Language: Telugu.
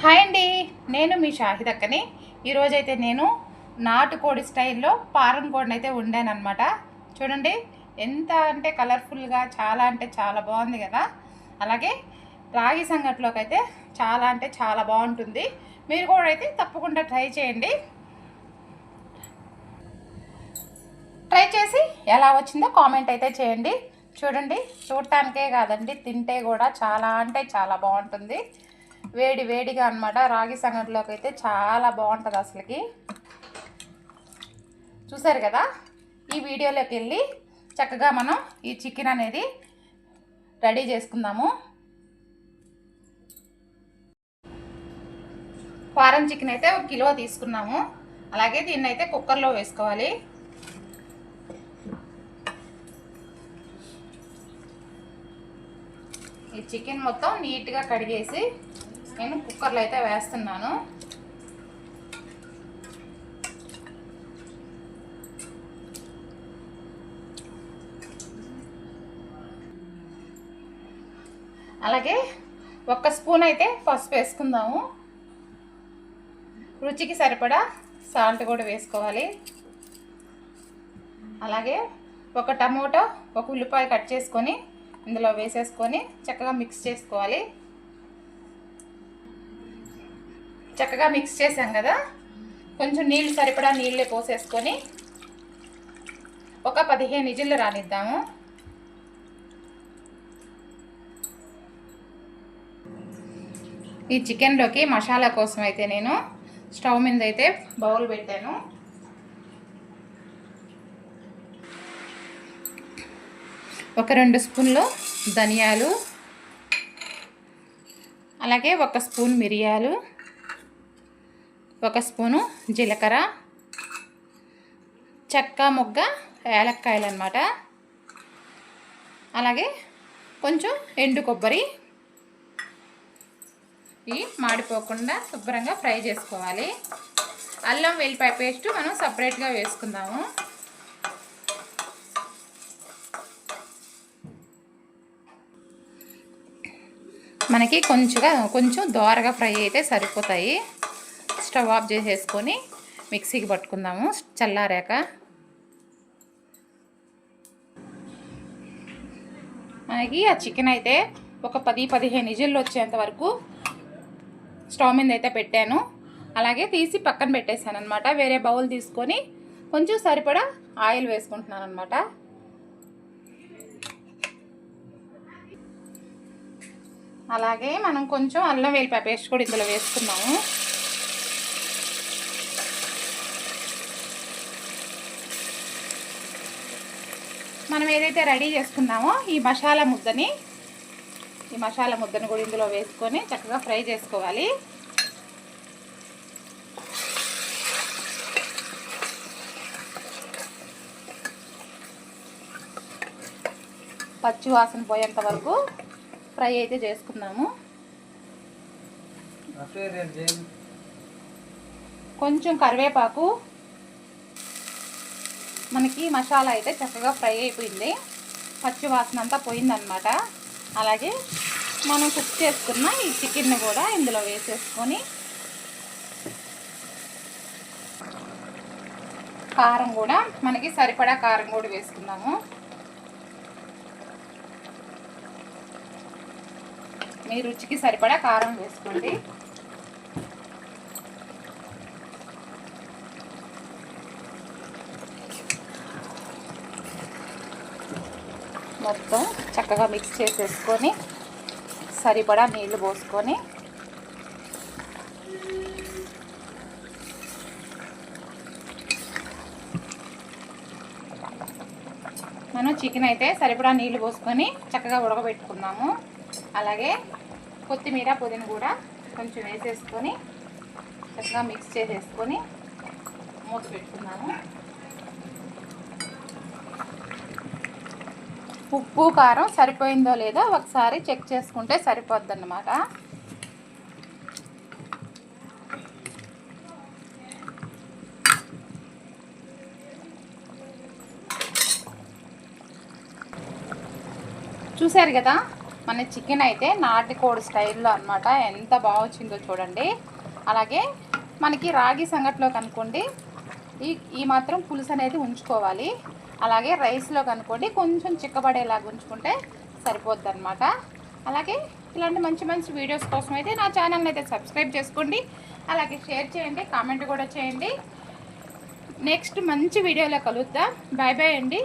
హాయ్ అండి నేను మీ షాహిదక్కని ఈరోజైతే నేను నాటుకోడి స్టైల్లో పారం కోడిని అయితే వండానమాట చూడండి ఎంత అంటే కలర్ఫుల్గా చాలా అంటే చాలా బాగుంది కదా. అలాగే రాగి సంగట్లోకి అయితే చాలా అంటే చాలా బాగుంటుంది. మీరు కూడా అయితే తప్పకుండా ట్రై చేయండి. ట్రై చేసి ఎలా వచ్చిందో కామెంట్ అయితే చేయండి. చూడండి చూడటానికే కాదండి తింటే కూడా చాలా అంటే చాలా బాగుంటుంది. వేడి వేడిగా అనమాట రాగి సంగటిలోకి అయితే చాలా బాగుంటుంది అసలుకి. చూసారు కదా? ఈ వీడియోలోకి వెళ్ళి చక్కగా మనం ఈ చికెన్ అనేది రెడీ చేసుకుందాము. ఫారం చికెన్ అయితే ఒక కిలో తీసుకున్నాము. అలాగే దీన్ని అయితే కుక్కర్లో వేసుకోవాలి. ఈ చికెన్ మొత్తం నీట్గా కడిగేసి నేను కుక్కర్లో అయితే వేస్తున్నాను. అలాగే ఒక్క స్పూన్ అయితే పసుపు వేసుకుందాము. రుచికి సరిపడా సాల్ట్ కూడా వేసుకోవాలి. అలాగే ఒక టమోటో ఒక ఉల్లిపాయ కట్ చేసుకొని ఇందులో వేసేసుకొని చక్కగా మిక్స్ చేసుకోవాలి. చక్కగా మిక్స్ చేసాం కదా? కొంచెం నీళ్ళు సరిపడా నీళ్ళే పోసేసుకొని ఒక పదిహేను ఇజిల్లు రానిద్దాము. ఈ చికెన్లోకి మసాలా కోసం అయితే నేను స్టవ్ మీద అయితే బౌల్ పెట్టాను. ఒక రెండు స్పూన్లు ధనియాలు అలాగే ఒక స్పూన్ మిరియాలు ఒక స్పూను జీలకర్ర చెక్క మొగ్గ ఏలక్కాయలు అనమాట అలాగే కొంచెం ఎండు కొబ్బరి ఇవి మాడిపోకుండా శుభ్రంగా ఫ్రై చేసుకోవాలి. అల్లం వెల్లిపాయ పేస్ట్ మనం సపరేట్గా వేసుకుందాము. మనకి కొంచెంగా కొంచెం దోరగా ఫ్రై అయితే సరిపోతాయి. స్టవ్ ఆఫ్ చేసేసుకొని మిక్సీకి పట్టుకుందాము. చల్లారాక మనకి ఆ చికెన్ అయితే ఒక పది పదిహేను ఇజిల్లు వచ్చేంత వరకు స్టవ్ మీద అయితే పెట్టాను. అలాగే తీసి పక్కన పెట్టేశాను అనమాట వేరే బౌల్ తీసుకొని కొంచెం సరిపడా ఆయిల్ వేసుకుంటున్నాను అనమాట అలాగే మనం కొంచెం అల్లం వెల్లిపాయ పేస్ట్ కూడా ఇందులో వేసుకున్నాము మనం ఏదైతే రెడీ చేసుకున్నామో ఈ మసాలా ముద్దని ఈ మసాలా ముద్దను కూడా ఇందులో వేసుకొని చక్కగా ఫ్రై చేసుకోవాలి. పచ్చి వాసన పోయేంత వరకు ఫ్రై అయితే చేసుకున్నాము. కొంచెం కరివేపాకు మనకి మసాలా అయితే చక్కగా ఫ్రై అయిపోయింది. పచ్చి వాసన అంతా పోయిందనమాట అలాగే మనం కుక్ చేసుకున్న ఈ చికెన్ని కూడా ఇందులో వేసేసుకొని కారం కూడా మనకి సరిపడా కారం కూడా వేసుకున్నాము. మీ రుచికి సరిపడా కారం వేసుకోండి. మొత్తం చక్కగా మిక్స్ చేసేసుకొని సరిపడా నీళ్ళు పోసుకొని మనం చికెన్ అయితే సరిపడా నీళ్ళు పోసుకొని చక్కగా ఉడకబెట్టుకున్నాము అలాగే కొత్తిమీర పుదీన కూడా కొంచెం వేసేసుకొని చక్కగా మిక్స్ చేసేసుకొని మూత పెట్టుకున్నాము ఉప్పు కారం సరిపోయిందో లేదో ఒకసారి చెక్ చేసుకుంటే సరిపోద్ది అన్నమాట చూశారు కదా మన చికెన్ అయితే నాటుకోడి స్టైల్లో అనమాట ఎంత బాగా వచ్చిందో చూడండి. అలాగే మనకి రాగి సంగట్లో కనుక్కోండి. ఈ ఈ మాత్రం పులుసు అనేది ఉంచుకోవాలి. అలాగే రైస్లో కనుకోండి కొంచెం చిక్కబడేలాగా ఉంచుకుంటే సరిపోద్ది అనమాట అలాగే ఇలాంటి మంచి మంచి వీడియోస్ కోసం అయితే నా ఛానల్ని అయితే సబ్స్క్రైబ్ చేసుకోండి. అలాగే షేర్ చేయండి కామెంట్ కూడా చేయండి. నెక్స్ట్ మంచి వీడియోలో కలుద్దాం. బాయ్ బాయ్ అండి.